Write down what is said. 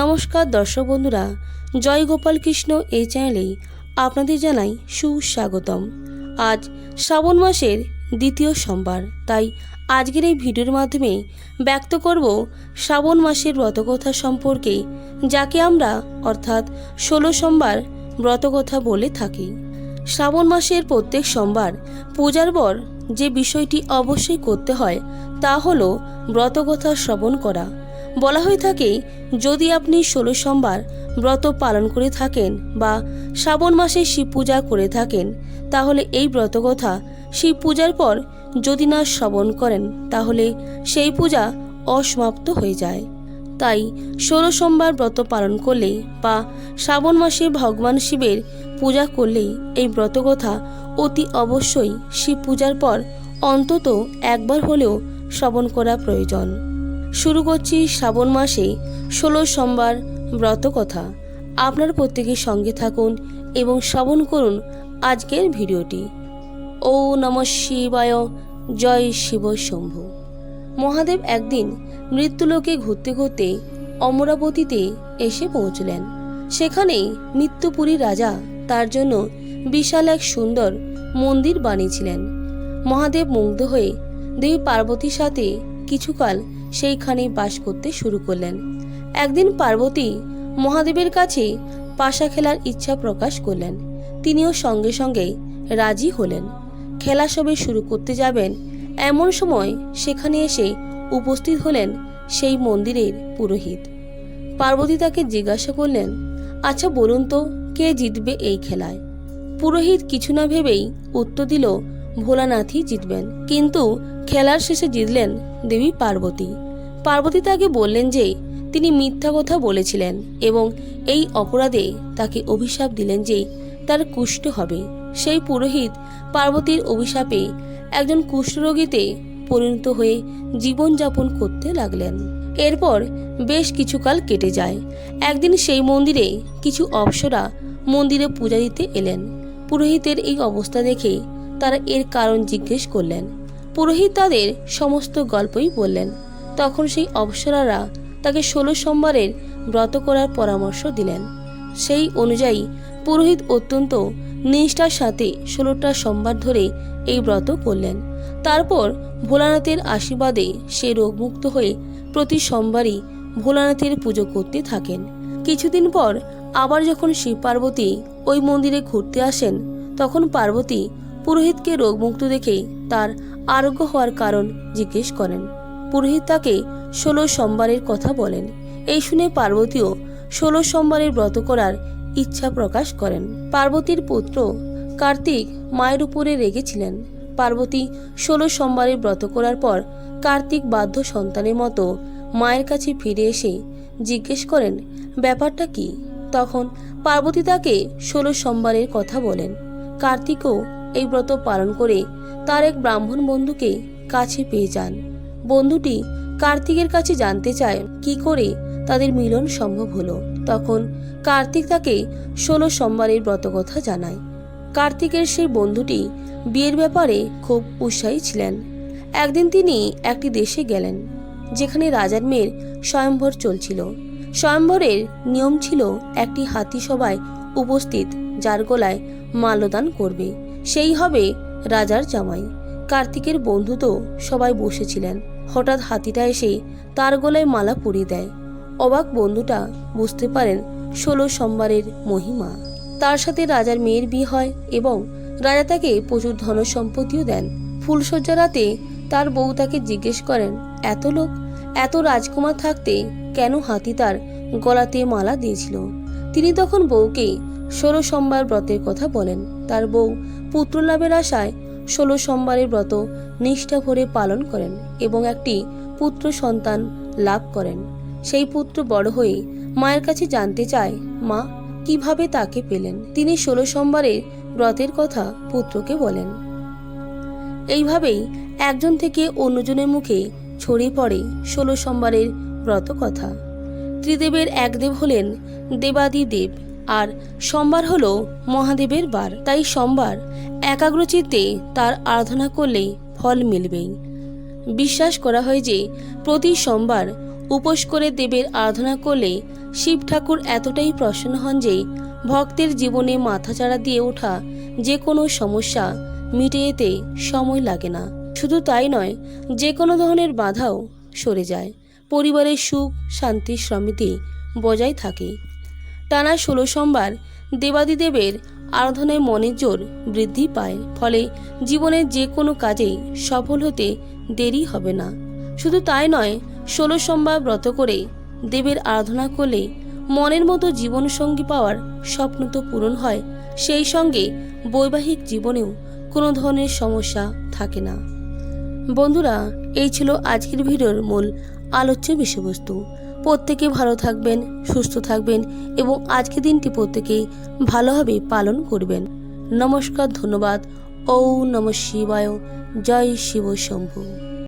নমস্কার দর্শক বন্ধুরা, জয় গোপাল কৃষ্ণ এই চ্যানেলে আপনাদের জানাই সুস্বাগতম। আজ শ্রাবণ মাসের দ্বিতীয় সোমবার, তাই আজকের এই ভিডিওর মাধ্যমে ব্যক্ত করব শ্রাবণ মাসের ব্রতকথা সম্পর্কে, যাকে আমরা অর্থাৎ ষোলো সোমবার ব্রতকথা বলে থাকি। শ্রাবণ মাসের প্রত্যেক সোমবার পূজার পর যে বিষয়টি অবশ্যই করতে হয়, তা হলো ব্রতকথা শ্রবণ করা। বলা হয়ে থাকে, যদি আপনি ষোলো সোমবার ব্রত পালন করে থাকেন বা শ্রাবণ মাসে শিব পূজা করে থাকেন, তাহলে এই ব্রতকথা শিব পূজার পর যদি না শ্রবণ করেন, তাহলে সেই পূজা অসমাপ্ত হয়ে যায়। তাই ষোলো সোমবার ব্রত পালন করলেই বা শ্রাবণ মাসে ভগবান শিবের পূজা করলেই এই ব্রতকথা অতি অবশ্যই শিব পূজার পর অন্তত একবার হলেও শ্রবণ করা প্রয়োজন। শুরু করছি শ্রাবণ মাসে ষোলো সোমবার ব্রত কথা। আপনার প্রত্যেকের সঙ্গে থাকুন এবং শ্রবণ করুন আজকের ভিডিওটি। ও নম শিবায়। জয় শিব শম্ভু। মহাদেব একদিন মৃত্যুলোকে ঘুরতে ঘুরতে অমরাবতীতে এসে পৌঁছলেন। সেখানে মৃত্যুপুরী রাজা তার জন্য বিশাল এক সুন্দর মন্দির বানিয়েছিলেন। মহাদেব মুগ্ধ হয়ে দেবী পার্বতীর সাথে কিছুকাল সেইখানেই বাস করতে শুরু করলেন। একদিন পার্বতী মহাদেবের কাছে পাশা খেলার ইচ্ছা প্রকাশ করলেন। তিনিও সঙ্গে সঙ্গে রাজি হলেন। খেলা সবে শুরু করতে যাবেন, এমন সময় সেখানে এসে উপস্থিত হলেন সেই মন্দিরের পুরোহিত। পার্বতী তাকে জিজ্ঞাসা করলেন আচ্ছা বলুন তো, কে জিতবে এই খেলায়? পুরোহিত কিছু না ভেবেই উত্তর দিল ভোলানাথই জিতবেন। কিন্তু খেলার শেষে জিতলেন দেবী পার্বতী। পার্বতী তাকে বললেন যে, তিনি মিথ্যা কথা বলেছিলেন এবং এই অপরাধে তাকে অভিশাপ দিলেন যে, তার কুষ্ঠ হবে। সেই পুরোহিত পার্বতীর অভিশাপে একজন কুষ্ঠরোগীতে পরিণত হয়ে জীবনযাপন করতে লাগলেন। এরপর বেশ কিছুকাল কেটে যায়। একদিন সেই মন্দিরে কিছু অপ্সরা মন্দিরে পূজা দিতে এলেন। পুরোহিতের এই অবস্থা দেখে তারা এর কারণ জিজ্ঞেস করলেন। পুরোহিত তাদের সমস্ত গল্পই বললেন। তখন সেই অপ্সরারা তাকে ষোলো সোমবারের ব্রত করার পরামর্শ দিলেন। সেই অনুযায়ী পুরোহিত অত্যন্ত নিষ্ঠার সাথে ষোলোটা সোমবার ধরে এই ব্রত করলেন। তারপর ভোলানাথের আশীর্বাদে সে রোগমুক্ত হয়ে প্রতি সোমবারই ভোলানাথের পুজো করতে থাকেন। কিছুদিন পর আবার যখন শিব পার্বতী ওই মন্দিরে ঘুরতে আসেন, তখন পার্বতী পুরোহিতকে রোগমুক্ত দেখে তার আরোগ্য হওয়ার কারণ জিজ্ঞেস করেন। পুরোহিত তাকে ষোলো সোমবারের কথা বলেন। এই শুনে পার্বতীও ষোলো সোমবারের ব্রত করার ইচ্ছা প্রকাশ করেন। পার্বতীর পুত্র কার্তিক মায়ের উপরে রেগেছিলেন। পার্বতী ষোলো সোমবারের ব্রত করার পর কার্তিক বাধ্য সন্তানের মতো মায়ের কাছে ফিরে এসে জিজ্ঞেস করেন, ব্যাপারটা কি? তখন পার্বতী তাকে ষোলো সোমবারের কথা বলেন। কার্তিকও এই ব্রত পালন করে তার এক ব্রাহ্মণ বন্ধুকে কাছে পেয়ে যান। বন্ধুটি কার্তিকের কাছে জানতে চায় কি করে তাদের মিলন সম্ভব হলো। তখন কার্তিক তাকে ষোলো সোমবারের ব্রতকথা জানায়। কার্তিকের সেই বন্ধুটি বিয়ের ব্যাপারে খুব উৎসাহী ছিলেন। একদিন তিনি একটি দেশে গেলেন, যেখানে রাজার মেয়ের স্বয়ম্বর চলছিল। স্বয়ম্বরের নিয়ম ছিল একটি হাতি সভায় উপস্থিত, যার গলায় মাল্যদান করবে। সেই হবে রাজার জামাই। কার্তিকের বন্ধু তো সবাই বসেছিলেন। হঠাৎ হাতিটা এসে তার গলায় মালা পরিয়ে দেয়। অবাক বন্ধুটা বুঝতে পারেন ষোলো সোমবারের মহিমা। তার সাথে রাজার মেয়ের বিয়ে হয় এবং রাজা তাকে প্রচুর ধন সম্পত্তিও দেন। ফুলশয্যা রাতে তার বউ তাকে জিজ্ঞেস করেন, এত লোক, এত রাজকুমার থাকতে কেন হাতি তার গলাতে মালা দিয়েছিল? তিনি তখন বউকে ষোলো সোমবার ব্রতের কথা বলেন। তার বউ পুত্র লাভের আশায় ষোলো সোমবারের ব্রত নিষ্ঠা ভরে পালন করেন এবং একটি পুত্র সন্তান লাভ করেন। সেই পুত্র বড় হয়ে মায়ের কাছে জানতে চায়, মা, কীভাবে তাকে পেলেন? তিনি ষোলো সোমবারের ব্রতের কথা পুত্রকে বলেন। এইভাবেই একজন থেকে অন্যজনের মুখে ছড়িয়ে পড়ে ষোলো সোমবারের ব্রত কথা। ত্রিদেবের এক দেব হলেন দেবাদি দেব আর সোমবার হলো মহাদেবের বার। তাই সোমবার একাগ্রচিত্তে তার আরাধনা করলেই ফল মিলবেই। বিশ্বাস করা হয় যে প্রতি সোমবার উপোস করে দেবের আরাধনা করলে শিব ঠাকুর এতটাই প্রসন্ন হন যে ভক্তের জীবনে মাথাচাড়া দিয়ে ওঠা যে কোনো সমস্যা মিটে যেতে সময় লাগে না। শুধু তাই নয় যে কোনো ধরনের বাধাও সরে যায়। পরিবারের সুখ, শান্তি, সমৃদ্ধি বজায় থাকে। টানা ষোলো সোমবার দেবাদিদেবের আরাধনায় মনের জোর বৃদ্ধি পায়। ফলে জীবনের যে কোনো কাজেই সফল হতে দেরি হবে না। শুধু তাই নয়, ষোলো সোমবার ব্রত করে দেবের আরাধনা করলে মনের মতো জীবনসঙ্গী পাওয়ার স্বপ্ন তো পূরণ হয়। সেই সঙ্গে বৈবাহিক জীবনেও কোনো ধরনের সমস্যা থাকে না। বন্ধুরা, এই ছিল আজকের ভিডিওর মূল আলোচ্য বিষয়বস্তু। প্রত্যেকে ভালো থাকবেন, সুস্থ থাকবেন এবং আজকে দিনটি প্রত্যেকেই ভালোভাবে পালন করবেন। নমস্কার, ধন্যবাদ। ও নম শিবায়। জয় শিব শম্ভু।